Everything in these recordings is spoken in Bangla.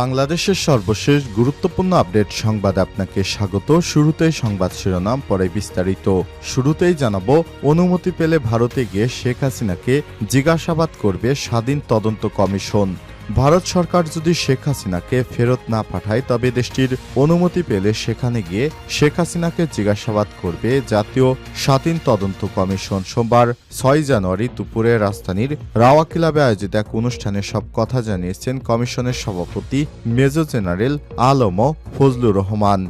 বাংলাদেশের সর্বশেষ গুরুত্বপূর্ণ আপডেট সংবাদ আপনাকে স্বাগত। শুরুতেই সংবাদ শিরোনাম, পরে বিস্তারিত। শুরুতেই জানাব, অনুমতি পেলে ভারতে গিয়ে শেখ হাসিনাকে জিজ্ঞাসাবাদ করবে স্বাধীন তদন্ত কমিশন। ভারত সরকার যদি শেখ হাসিনাকে ফেরত না পাঠায়, তবে দেশটির অনুমতি পেলে সেখানে গিয়ে শেখ হাসিনাকে জিজ্ঞাসাবাদ করবে জাতীয় স্বাধীন তদন্ত কমিশন। সোমবার ছয় জানুয়ারি দুপুরে রাজধানীর রাওয়া ক্লাবে আয়োজিত এক অনুষ্ঠানে সব কথা জানিয়েছেন কমিশনের সভাপতি মেজর জেনারেল আলম ফজলুর রহমান।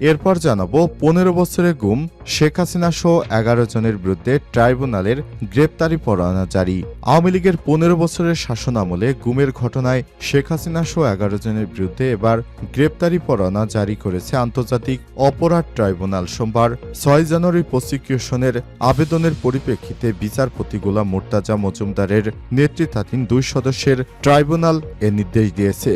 এরপর জানাব পনেরো বছরের গুম শেখ হাসিনা সহ এগারো জনের বিরুদ্ধে ট্রাইব্যুনালের গ্রেপ্তারি পরোয়ানা জারি। আওয়ামী লীগের পনেরো বছরের শাসনামলে গুমের ঘটনায় শেখ হাসিনা সহ এগারো জনের বিরুদ্ধে এবার গ্রেপ্তারি পরোয়ানা জারি করেছে আন্তর্জাতিক অপরাধ ট্রাইব্যুনাল সোমবার, ছয় জানুয়ারি প্রসিকিউশনের আবেদনের পরিপ্রেক্ষিতে বিচারপতি গোলাম মোর্তাজা মজুমদারের নেতৃত্বাধীন দুই সদস্যের ট্রাইব্যুনাল এ নির্দেশ দিয়েছে।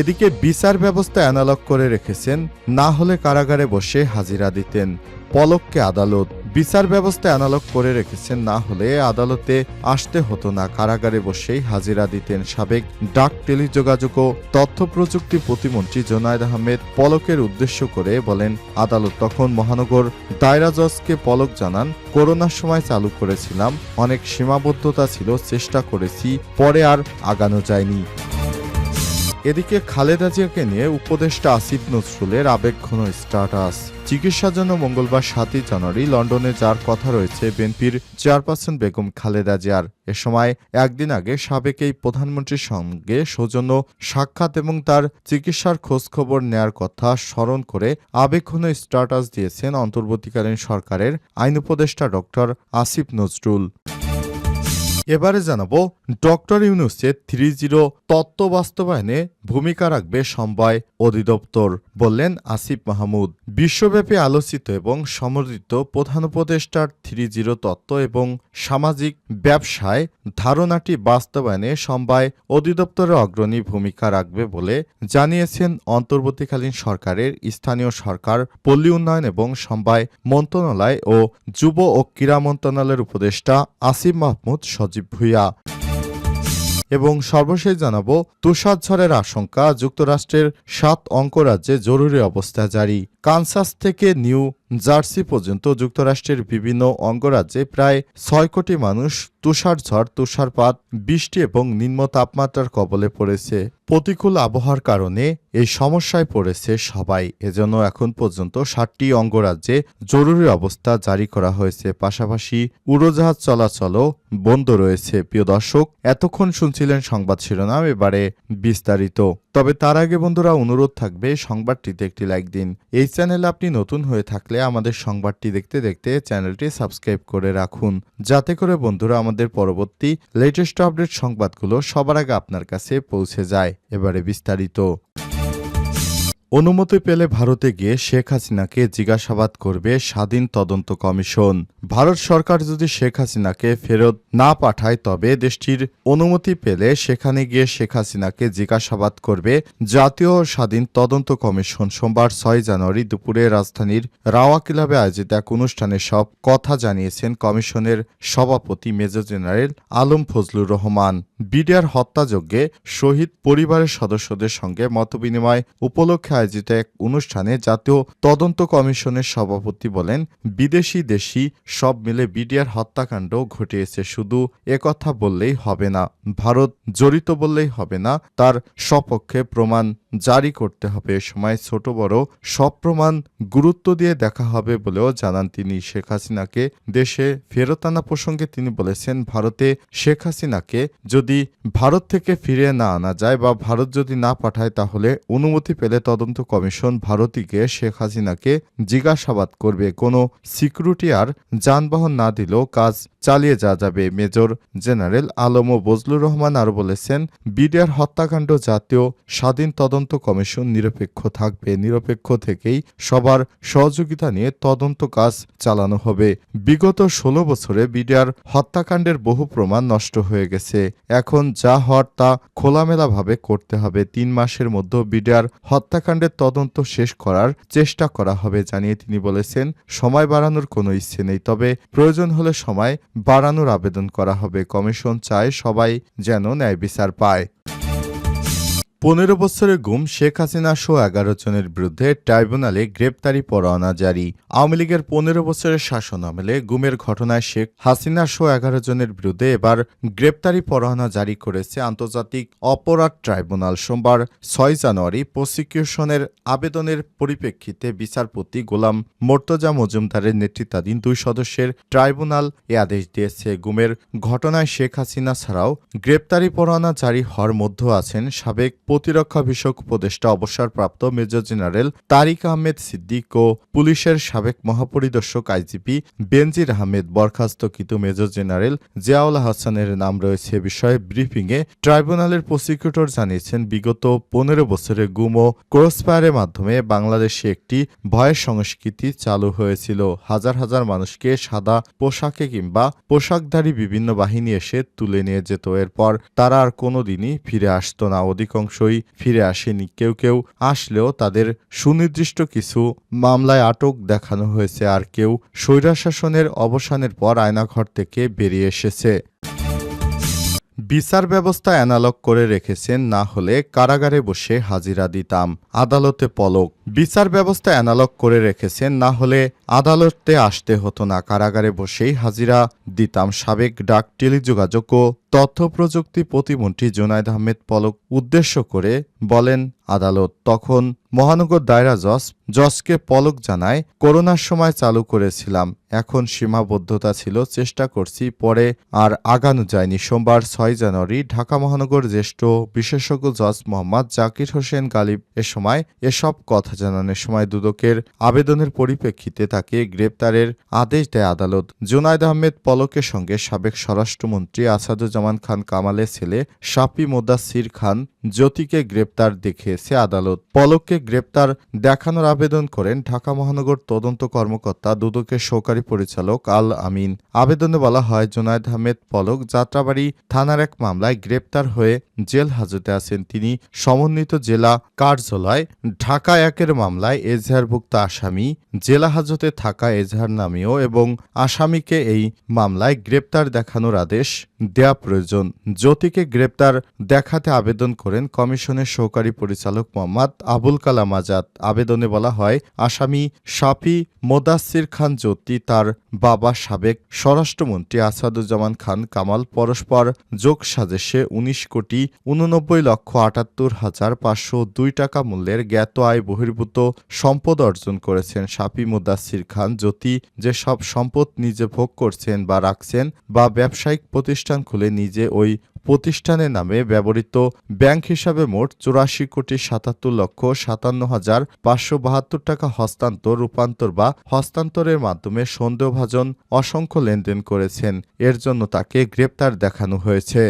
এদিকে বিচার ব্যবস্থা অ্যানালগ করে রেখেছেন, না হলে কারাগারে বসে হাজিরা দিতেন। পলককে আদালত, বিচার ব্যবস্থা অ্যানালগ করে রেখেছেন, না হলে আদালতে আসতে হতো না। কারাগারে বসেই হাজিরা দিতেন সাবেক ডাক টেলিযোগাযোগ ও তথ্য প্রযুক্তি প্রতিমন্ত্রী জোনায়দ আহমেদ পলকের উদ্দেশ্য করে বলেন, আদালত তখন মহানগর দায়রা জজকে পলক জানান, করোনার সময় চালু করেছিলাম, অনেক সীমাবদ্ধতা ছিল, চেষ্টা করেছি, পরে আর আগানো যায়নি। এদিকে খালেদা জিয়াকে নিয়ে উপদেষ্টা আসিফ নজরুলের আবেগঘন স্ট্যাটাস। চিকিৎসার জন্য মঙ্গলবার সাতই জানুয়ারি লন্ডনে যার কথা রয়েছে বিএনপির চেয়ারপারসন বেগম খালেদা জিয়ার। এ সময় একদিন আগে সাবেক এই প্রধানমন্ত্রীর সঙ্গে সৌজন্য সাক্ষাৎ এবং তার চিকিৎসার খোঁজখবর নেয়ার কথা স্মরণ করে আবেগঘন স্ট্যাটাস দিয়েছেন অন্তর্বর্তীকালীন সরকারের আইন উপদেষ্টা ডক্টর আসিফ নজরুল। এবারে জানাব, ডক্টর ইউনুসের থ্রি জিরো তত্ত্ব বাস্তবায়নে ভূমিকা রাখবে সমবায় অধিদপ্তর, বললেন আসিফ মাহমুদ। বিশ্বব্যাপী আলোচিত এবং সমর্থিত প্রধান উপদেষ্টার থ্রি জিরো তত্ত্ব এবং সামাজিক ব্যবসায় ধারণাটি বাস্তবায়নে সমবায় অধিদপ্তরের অগ্রণী ভূমিকা রাখবে বলে জানিয়েছেন অন্তর্বর্তীকালীন সরকারের স্থানীয় সরকার, পল্লী উন্নয়ন এবং সমবায় মন্ত্রণালয় ও যুব ও ক্রীড়া মন্ত্রণালয়ের উপদেষ্টা আসিফ মাহমুদ সজীব ভুইয়া। এবং সর্বশেষ জানাব, তুষার ঝড়ের আশঙ্কা যুক্তরাষ্ট্রের সাত অঙ্গরাজ্যে জরুরি অবস্থা জারি। কানসাস থেকে নিউ জার্সি পর্যন্ত যুক্তরাষ্ট্রের বিভিন্ন অঙ্গরাজ্যে প্রায় ছয় কোটি মানুষ তুষার ঝড়, তুষারপাত, বৃষ্টি এবং নিম্ন তাপমাত্রার কবলে পড়েছে। প্রতিকূল আবহাওয়ার কারণে এই সমস্যায় পড়েছে সবাই। এজন্য এখন পর্যন্ত ষাটটি অঙ্গরাজ্যে জরুরি অবস্থা জারি করা হয়েছে। পাশাপাশি উড়োজাহাজ চলাচলও বন্ধ রয়েছে। প্রিয় দর্শক, এতক্ষণ শুনছিলেন সংবাদ শিরোনাম, এবারে বিস্তারিত। তবে তার আগে বন্ধুরা, অনুরোধ থাকবে সংবাদটিতে একটি লাইক দিন। এই চ্যানেলে আপনি নতুন হয়ে থাকলে আমাদের সংবাদটি দেখতে দেখতে চ্যানেলটি সাবস্ক্রাইব করে রাখুন। যাতে করে বন্ধুরা আমাদের পরবর্তী লেটেস্ট আপডেট সংবাদগুলো সবার আগে আপনার কাছে পৌঁছে যায়। এবারে বিস্তারিত। অনুমতি পেলে ভারতে গিয়ে শেখ হাসিনাকে জিজ্ঞাসাবাদ করবে স্বাধীন তদন্ত কমিশন। ভারত সরকার যদি শেখ হাসিনাকে ফেরত না পাঠায়, তবে দেশটির অনুমতি পেলে সেখানে গিয়ে শেখ হাসিনাকে জিজ্ঞাসাবাদ করবে জাতীয় স্বাধীন তদন্ত কমিশন। সোমবার ছয় জানুয়ারি দুপুরে রাজধানীর রাওয়া ক্লাবে আয়োজিত এক অনুষ্ঠানে সব কথা জানিয়েছেন কমিশনের সভাপতি major general Alam Fazlur Rahman. BDR হত্যাযজ্ঞে শহীদ পরিবারের সদস্যদের সঙ্গে মতবিনিময় উপলক্ষে আয়োজিত এক অনুষ্ঠানে জাতীয় তদন্ত কমিশনের সভাপতি বলেন, বিদেশি দেশি সব মিলে বিডিআর হত্যাকাণ্ড ঘটিয়েছে, শুধু একথা বললেই হবে না, ভারত জড়িত বললেই হবে না, তার সপক্ষে প্রমাণ জারি করতে হবে। এ সময় ছোট বড় সব প্রমাণ গুরুত্ব দিয়ে দেখা হবে বলেও জানান তিনি। শেখ হাসিনাকে দেশে ফেরত আনা প্রসঙ্গে তিনি বলেছেন, ভারতে শেখ হাসিনাকে যদি ভারত থেকে ফিরিয়ে না আনা যায় বা ভারত যদি না পাঠায় তাহলে অনুমতি পেলে তদন্ত কমিশন ভারতীকে শেখ হাসিনাকে জিজ্ঞাসাবাদ করবে। কোনো সিকিউরিটি আর যানবাহন না দিলেও কাজ চালিয়ে যাওয়া যাবে। মেজর জেনারেল আলম ও বজলুর রহমান আরও বলেছেন, বিডিআর হত্যাকাণ্ড জাতীয় স্বাধীন তদন্ত কমিশন নিরপেক্ষ থাকবে। নিরপেক্ষ থেকেই সবার সহযোগিতা নিয়ে তদন্ত কাজ চালানো হবে। বিগত ষোলো বছরে বিডিআর হত্যাকাণ্ডের বহু প্রমাণ নষ্ট হয়ে গেছে। এখন যা হওয়ার তা খোলামেলাভাবে করতে হবে। তিন মাসের মধ্যে বিডিআর হত্যাকাণ্ডের তদন্ত শেষ করার চেষ্টা করা হবে জানিয়ে তিনি বলেছেন, সময় বাড়ানোর কোনো ইচ্ছে নেই। তবে প্রয়োজন হলে সময় বাড়ানোর আবেদন করা হবে। কমিশন চায় সবাই যেন ন্যায় বিচার পায়। পনেরো বছরের গুম শেখ হাসিনা সহ এগারো জনের বিরুদ্ধে ট্রাইব্যুনালে গ্রেপ্তারি পরোয়ানা জারি। আওয়ামী লীগের পনেরো বছরের শাসন আমলে গুমের ঘটনায় শেখ হাসিনা সহ এগারো জনের বিরুদ্ধে এবার গ্রেপ্তারি পরোয়ানা জারি করেছে আন্তর্জাতিক অপরাধ ট্রাইব্যুনাল। সোমবার ছয় জানুয়ারি প্রসিকিউশনের আবেদনের পরিপ্রেক্ষিতে বিচারপতি গোলাম মোর্তজা মজুমদারের নেতৃত্বাধীন দুই সদস্যের ট্রাইব্যুনাল এ আদেশ দিয়েছে। গুমের ঘটনায় শেখ হাসিনা ছাড়াও গ্রেপ্তারি পরোয়ানা জারি হওয়ার মধ্যে আছেন সাবেক প্রতিরক্ষা বিষয়ক উপদেষ্টা অবসরপ্রাপ্ত মেজর জেনারেল তারিক আহমেদ সিদ্দিক ও পুলিশের সাবেক মহাপরিদর্শক আইজিপি বেনজির আহমেদ বরখাস্তকৃত মেজর জেনারেল জিয়াউল হাসানের নাম রয়েছে বিষয়ে ব্রিফিংয়ে ট্রাইব্যুনালের প্রসিকিউটর জানিয়েছেন, বিগত পনেরো বছরে গুম ও ক্রসফায়ারের মাধ্যমে বাংলাদেশে একটি ভয়ের সংস্কৃতি চালু হয়েছিল। হাজার হাজার মানুষকে সাদা পোশাকে কিংবা পোশাকধারী বিভিন্ন বাহিনী এসে তুলে নিয়ে যেত। এরপর তারা আর কোনোদিনই ফিরে আসতো না। অধিকাংশই ফিরে আসেনি। কেউ কেউ আসলেও তাদের সুনির্দিষ্ট কিছু মামলায় আটক দেখানো হয়েছে আর কেউ স্বৈরাশাসনের অবসানের পর আয়নাঘর থেকে বেরিয়ে এসেছে। বিচার ব্যবস্থা অ্যানালগ করে রেখেছেন, না হলে কারাগারে বসে হাজিরা দিতাম। আদালতে পলক বিচার ব্যবস্থা অ্যানালগ করে রেখেছেন, না হলে আদালতে আসতে হতো না। কারাগারে বসেই হাজিরা দিতাম সাবেক ডাক টেলিযোগাযোগ ও তথ্য প্রযুক্তি প্রতিমন্ত্রী জোনায়দ আহমেদ পলক উদ্দেশ্য করে বলেন, আদালত তখন মহানগর দায়রা জজ, জজকে পলক জানায়, করোনার সময় চালু করেছিলাম, এখন সীমাবদ্ধতা ছিল, চেষ্টা করছি, পরে আর আগানো যায়নি। সোমবার ছয় জানুয়ারি ঢাকা মহানগর জ্যেষ্ঠ বিশেষজ্ঞ জজ মোহাম্মদ জাকির হোসেন গালিব এ সময় এসব কথা জানানোর সময় দুদকের আবেদনের পরিপ্রেক্ষিতে তাকে গ্রেপ্তারের আদেশ দেয় আদালত। জুনায়দ আহমেদ পলকের সঙ্গে সাবেক স্বরাষ্ট্রমন্ত্রী আসাদুজ্জামান খান কামালের ছেলে শাপি মোদাসির খান জ্যোতিকে গ্রেপ্তার দেখিয়েছে আদালত। পলককে গ্রেপ্তার দেখানোর আবেদন করেন ঢাকা মহানগর তদন্ত কর্মকর্তা দুদকের সহকারী পরিচালক আল আমিন। আবেদনে বলা হয়, জুনায়দ আহমেদ পলক যাত্রাবাড়ি থানার এক মামলায় গ্রেপ্তার হয়ে জেল হাজতে আছেন। তিনি সমন্বিত জেলা কার্যালয় ঢাকা একের মামলায় এজাহারভুক্ত আসামি জেলা হাজতে থাকা এজাহার নামীয় এবং আসামিকে এই মামলায় গ্রেপ্তার দেখানোর আদেশ দেয়া প্রয়োজন। জ্যোতিকে গ্রেপ্তার দেখাতে আবেদন করেন কমিশনের সহকারী পরিচালক মোহাম্মদ আবুল কালাম আজাদ। আবেদনে বলা হয়, আসামি শাফি মোদাসির খান জ্যোতি তার বাবা সাবেক স্বরাষ্ট্রমন্ত্রী আসাদুজ্জামান খান কামাল পরস্পর যোগ সাজেশে উনিশ কোটি উননব্বই লক্ষ আটাত্তর হাজার পাঁচশো দুই টাকা মূল্যের জ্ঞাত আয় বহির্ভূত সম্পদ অর্জন করেছেন শাফি মুদাসির খান জ্যোতি যে সব সম্পদ নিজে ভোগ করছেন বা রাখছেন বা ব্যবসায়িক প্রতিষ্ঠান খুলে নিজে ওই প্রতিষ্ঠানের নামে ব্যবহৃত ব্যাংক হিসাবে মোট চুরাশি কোটি সাতাত্তর লক্ষ সাতান্ন হাজার পাঁচশো বাহাত্তর টাকা হস্তান্তর, রূপান্তর বা হস্তান্তরের মাধ্যমে সন্দেহভাজন অসংখ্য লেনদেন করেছেন। এর জন্য তাকে গ্রেপ্তার দেখানো হয়েছে।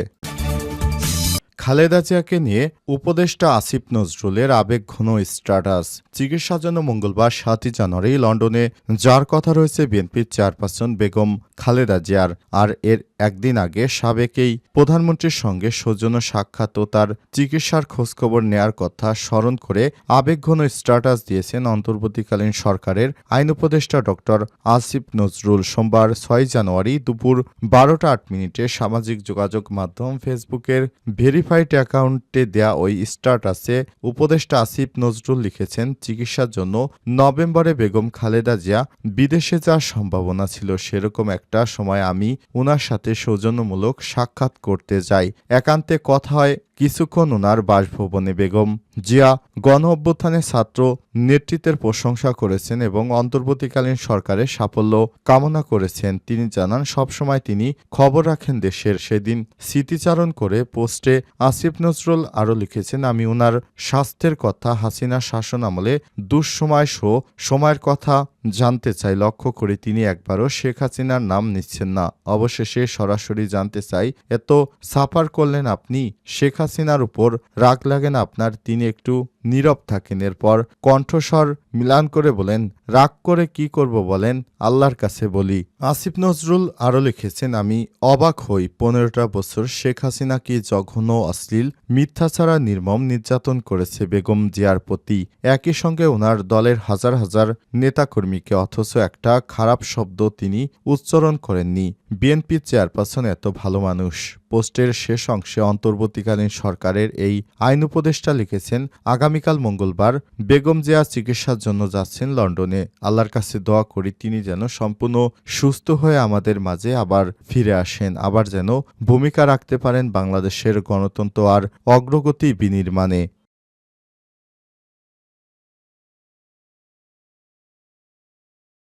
খালেদা জিয়াকে নিয়ে উপদেষ্টা আসিফ নজরুলের আবেগঘন স্ট্যাটাস। চিকিৎসার জন্য মঙ্গলবার সাতই জানুয়ারি লন্ডনে যার কথা রয়েছে বিএনপির চেয়ারপারসন বেগম খালেদা জিয়ার। আর এর একদিন আগে সাবেকেই প্রধানমন্ত্রীর সঙ্গে সৌজন্য সাক্ষাৎ ও তার চিকিৎসার খোঁজখবর নেয়ার কথা স্মরণ করে আবেগঘন স্ট্যাটাস দিয়েছেন অন্তর্বর্তীকালীন সরকারের আইন উপদেষ্টা ডক্টর আসিফ নজরুল। সোমবার ছয় জানুয়ারি দুপুর বারোটা আট মিনিটে সামাজিক যোগাযোগ মাধ্যম ফেসবুকের ভেরিফাইড অ্যাকাউন্টে দেয়া ওই স্ট্যাটাসে উপদেষ্টা আসিফ নজরুল লিখেছেন, চিকিৎসার জন্য নভেম্বরে বেগম খালেদা জিয়া বিদেশে যাওয়ার সম্ভাবনা ছিল। সেরকম একটা সময় আমি উনার সাথে সৌজন্যমূলক সাক্ষাৎ করতে যাই। একান্তে কথা হয় কিছুক্ষণ ওনার বাসভবনে বেগম জিয়া গণ অভ্যুত্থানে ছাত্র নেতৃত্বের প্রশংসা করেছেন এবং অন্তর্বর্তীকালীন সরকারের সাফল্য কামনা করেছেন। তিনি জানান, সবসময় তিনি খবর রাখেন দেশের সেদিন স্মৃতিচারণ করে পোস্টে আসিফ নজরুল আরও লিখেছেন, আমি ওনার স্বাস্থ্যের কথা হাসিনা শাসন আমলে দুঃসময় শো সময়ের কথা জানতে চাই। লক্ষ্য করে তিনি একবারও শেখ হাসিনার নাম নিচ্ছেন না। অবশেষে সরাসরি জানতে চাই, এত সাফার করলেন আপনি? শেখ হাসিনার উপর রাগ লাগে না আপনার তিনি একটু নীরব থাকেন। এরপর কণ্ঠস্বর মিলান করে বলেন, রাগ করে কি করব বলেন? আল্লাহর কাছে বলি। আসিফ নজরুল আরও লিখেছেন, আমি অবাক হই। পনেরোটা বছর শেখ হাসিনা কি জঘন্য, অশ্লীল, মিথ্যা ছাড়া নির্মম নির্যাতন করেছে বেগম জিয়ার প্রতি? একই সঙ্গে ওনার দলের হাজার হাজার নেতাকর্মীকে অথচ একটা খারাপ শব্দ তিনি উচ্চারণ করেননি। বিএনপি চেয়ারপারসন এত ভালো মানুষ। পোস্টের শেষ অংশে অন্তর্বর্তীকালীন সরকারের এই আইন উপদেষ্টা লিখেছেন আগামীকাল মঙ্গলবার বেগম জিয়া চিকিৎসার জন্য যাচ্ছেন লন্ডনে। আল্লাহর কাছে দোয়া করি তিনি যেন সম্পূর্ণ সুস্থ হয়ে আমাদের মাঝে আবার ফিরে আসেন, আবার যেন ভূমিকা রাখতে পারেন বাংলাদেশের গণতন্ত্র আর অগ্রগতি বিনির্মাণে।